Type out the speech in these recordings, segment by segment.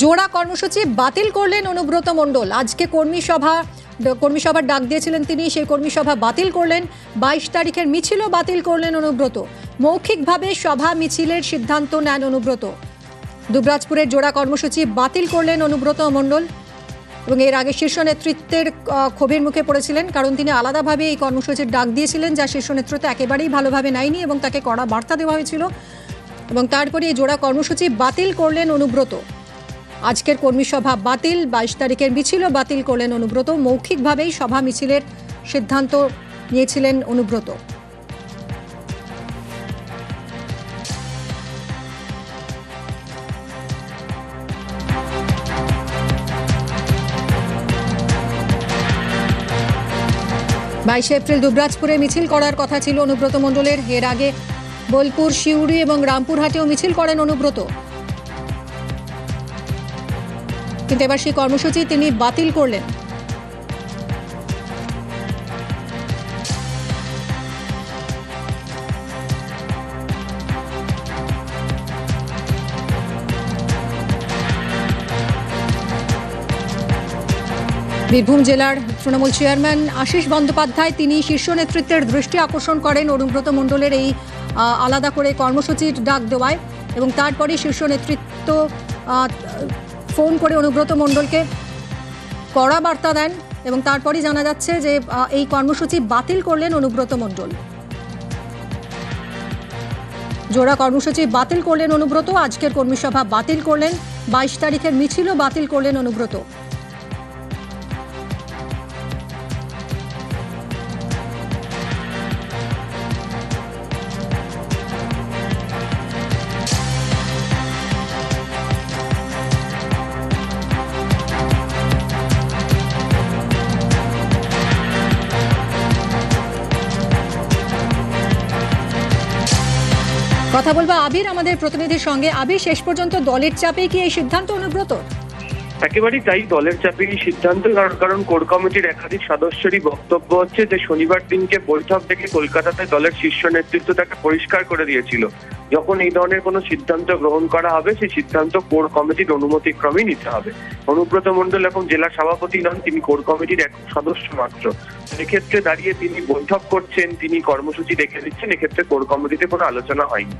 জোড়া কর্মসূচি বাতিল করলেন অনুব্রত মণ্ডল। আজকে কর্মী সভা, কর্মী সভার ডাক দিয়েছিলেন তিনি, সেই কর্মী সভা বাতিল করলেন। বাইশ তারিখের মিছিলও বাতিল করলেন অনুব্রত। মৌখিকভাবে সভা মিছিলের সিদ্ধান্ত নেন অনুব্রত। দুবরাজপুরের জোড়া কর্মসূচি বাতিল করলেন অনুব্রত মণ্ডল এবং এর আগে শীর্ষ নেতৃত্বের ক্ষোভের মুখে পড়েছিলেন কারণ তিনি আলাদাভাবে এই কর্মসূচির ডাক দিয়েছিলেন যা শীর্ষ নেতৃত্ব একেবারেই ভালোভাবে নেয়নি এবং তাকে কড়া বার্তা দেওয়া হয়েছিল। এবং তারপরে এই জোড়া কর্মসূচি বাতিল করলেন অনুব্রত। আজকের কর্মী সভা বাতিল, বাইশ তারিখের মিছিলও বাতিল করলেন অনুব্রত। মৌখিকভাবেই সভা মিছিলের সিদ্ধান্ত নিয়েছিলেন অনুব্রত। বাইশে এপ্রিল দুবরাজপুরে মিছিল করার কথা ছিল অনুব্রত মণ্ডলের। এর আগে বোলপুর শিউড়ি এবং রামপুরহাটেও মিছিল করেন অনুব্রত। কিন্তু এবার সেই কর্মসূচি তিনি বাতিল করলেন। বীরভূম জেলার তৃণমূল চেয়ারম্যান আশিস বন্দ্যোপাধ্যায়, তিনি শীর্ষ নেতৃত্বের দৃষ্টি আকর্ষণ করেন অনুব্রত মণ্ডলের এই আলাদা করে কর্মসূচির ডাক দেওয়ায় এবং তারপরে শীর্ষ নেতৃত্ব ফোন করে অনুব্রত মণ্ডলকে কড়া বার্তা দেন এবং তারপরই জানা যাচ্ছে যে এই কর্মসূচি বাতিল করলেন অনুব্রত মণ্ডল। জোড়া কর্মসূচি বাতিল করলেন অনুব্রত, আজকের কর্মীসভা বাতিল করলেন, বাইশ তারিখের মিছিলও বাতিল করলেন অনুব্রত। কথা বলব আবির, আমাদের প্রতিনিধির সঙ্গে। আবির, শেষ পর্যন্ত দলের চাপে কি এই সিদ্ধান্ত অনুব্রত? একেবারেই তাই, দলের চাপেরই সিদ্ধান্ত, কারণ কোর কমিটির একাধিক সদস্যরই বক্তব্য হচ্ছে যে, শনিবার দিনকে বৈঠক থেকে কলকাতাতে দলের শীর্ষ নেতৃত্ব তাকে পরিষ্কার করে দিয়েছিল। যখন এই ধরনের কোনো সিদ্ধান্ত গ্রহণ করা হবে, সেই সিদ্ধান্ত কোর কমিটির অনুমতিক্রমেই নিতে হবে। অনুব্রত মণ্ডল এখন জেলা সভাপতি নন, তিনি কোর কমিটির এক সদস্য মাত্র। সেক্ষেত্রে দাঁড়িয়ে তিনি বৈঠক করছেন, তিনি কর্মসূচি রেখে দিচ্ছেন, এক্ষেত্রে কোর কমিটিতে কোনো আলোচনা হয়নি।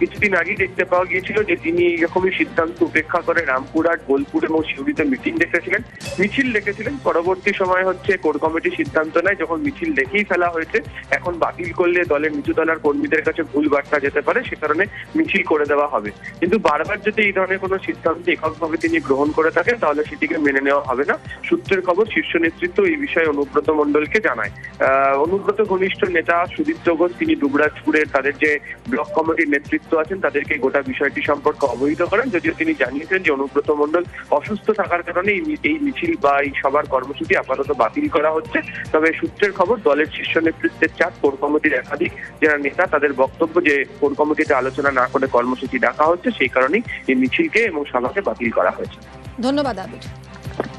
কিছুদিন আগেই দেখতে পাওয়া গিয়েছিল যে তিনি এরকমই সিদ্ধান্ত উপেক্ষা করে রামপুরহাট বোলপুর এবং শিউরিতে মিটিং ডেকেছিলেন মিছিল ডেকেছিলেন পরবর্তী সময় হচ্ছে কোর কমিটি সিদ্ধান্ত নেয়, যখন মিছিল ডেকেই ফেলা হয়েছে, এখন বাতিল করলে দলের নিচু তলার কর্মীদের কাছে ভুল বার্তা যেতে পারে, সে কারণে মিছিল করে দেওয়া হবে। কিন্তু বারবার যদি এই ধরনের কোনো সিদ্ধান্ত এককভাবে তিনি গ্রহণ করে থাকেন, তাহলে সেটিকে মেনে নেওয়া হবে না। সূত্রের খবর, শীর্ষ নেতৃত্ব এই বিষয়ে অনুব্রত মণ্ডলকে জানায় অনুব্রত ঘনিষ্ঠ নেতা সুদীপ্ত ঘোষ তিনি ডুবরাজপুরের তাদের যে ব্লক কমিটির নেতৃত্ব আছেন, তাদেরকে গোটা বিষয়টি সম্পর্কে অবহিত করেন। যদিও তিনি জানিয়েছেন যে অনুব্রত মণ্ডল অসুস্থ থাকার কারণে এই মিছিল বা এই সবার কর্মসূচি আপাতত বাতিল করা হচ্ছে। তবে সূত্রের খবর, দলের শীর্ষ নেতৃত্বের চাপ কোর কমিটির একাধিক যারা নেতা, তাদের বক্তব্য যে কোর কমিটিতে আলোচনা না করে কর্মসূচি ডাকা হচ্ছে, সেই কারণেই এই মিছিলকে এবং সভাকে বাতিল করা হয়েছে। ধন্যবাদ, আবির।